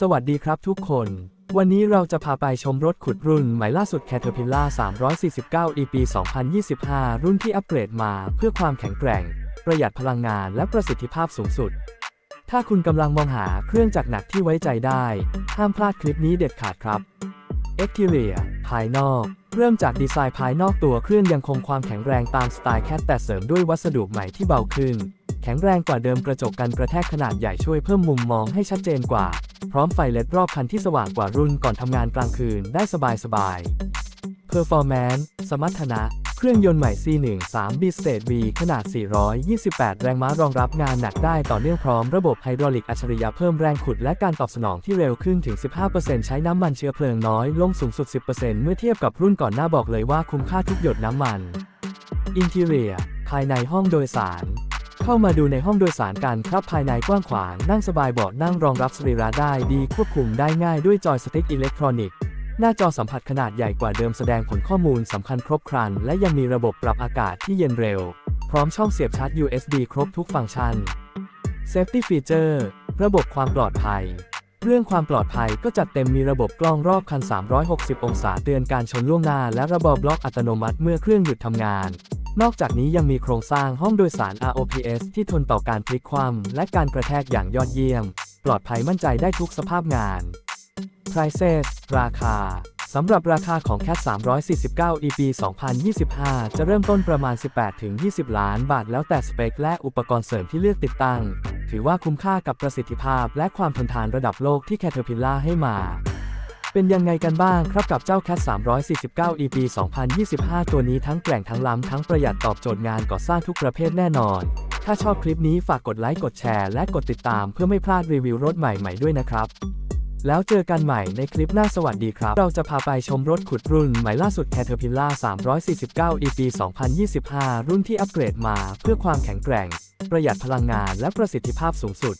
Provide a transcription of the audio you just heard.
สวัสดีครับทุกคน วันนี้เราจะพาไปชมรถขุดรุ่นใหม่ล่าสุด Caterpillar 349 EP 2025 รุ่นที่อัปเกรดมาเพื่อความแข็งแกร่ง ประหยัดพลังงานและประสิทธิภาพสูงสุด ถ้าคุณกำลังมองหาเครื่องจักรหนักที่ไว้ใจได้ ห้ามพลาดคลิปนี้เด็ดขาดครับ Exterior ภายนอก เริ่มจากดีไซน์ภายนอกตัวเครื่องยังคงความแข็งแรงตามสไตล์แคทแต่เสริมด้วยวัสดุใหม่ที่เบาขึ้น แข็งแรงกว่าเดิมกระจกกันกระแทกขนาดใหญ่ช่วยเพิ่มมุมมองให้ชัดเจนกว่า พร้อมไฟเลดรอบคันที่สว่างกว่ารุ่นก่อนทำงานกลางคืนได้สบายๆ Performance สมรรถนะ เครื่องยนต์ใหม่ C1 3 B Stage V ขนาด 428 แรงม้ารองรับงานหนักได้ต่อเนื่องพร้อมระบบไฮดรอลิกอัจฉริยะเพิ่มแรงขุดและการตอบสนองที่เร็วขึ้นถึง 15%ใช้น้ำมันเชื้อเพลิงน้อยลงสูงสุด 10%เมื่อเทียบกับรุ่นก่อนหน้าบอกเลยว่าคุ้มค่าทุกหยดน้ำมัน Interior ภายในห้องโดยสารเข้ามาดูในห้องโดยสารกันครับภายในกว้างขวางนั่งสบายเบาะนั่งรองรับสรีระได้ดีควบคุมได้ง่ายด้วยจอยสติ๊กอิเล็กทรอนิกส์ หน้าจอสัมผัสขนาดใหญ่กว่าเดิมแสดงผลข้อมูลสำคัญครบครัน และยังมีระบบปรับอากาศที่เย็นเร็ว พร้อมช่องเสียบชาร์จ USB ครบทุกฟังก์ชัน Safety Feature ระบบความปลอดภัย เรื่องความปลอดภัยก็จัดเต็มมีระบบกล้องรอบคัน 360 องศาเตือนการชนล่วงหน้า และระบบบล็อกอัตโนมัติเมื่อเครื่องหยุดทำงาน นอกจากนี้ยังมีโครงสร้างห้องโดยสาร ROPS ที่ทนต่อการพลิกคว่ำและการกระแทกอย่างยอดเยี่ยม ปลอดภัยมั่นใจได้ทุกสภาพงาน Prices ราคา สำหรับราคาของ CAT 349 EP 2025 จะเริ่มต้นประมาณ 18-20 ล้านบาท แล้วแต่สเปค และอุปกรณ์เสริมที่เลือกติดตั้ง ถือว่าคุ้มค่ากับประสิทธิภาพและความทนทานระดับโลกที่ Caterpillar ให้มา เป็นยังไงกันบ้างครับกับเจ้า CAT 349 EP 2025 ตัวนี้ทั้งแกร่งทั้งล้ำทั้งประหยัดตอบโจทย์งานก่อสร้างทุกประเภทแน่นอน ถ้าชอบคลิปนี้ฝากกดไลค์กดแชร์และกดติดตามเพื่อไม่พลาดรีวิวรถใหม่ๆด้วยนะครับ แล้วเจอกันใหม่ในคลิปหน้าสวัสดีครับ เราจะพาไปชมรถขุดรุ่นใหม่ล่าสุด Caterpillar 349 EP 2025 รุ่นที่อัปเกรดมาเพื่อความแข็งแกร่ง ประหยัดพลังงานและประสิทธิภาพสูงสุด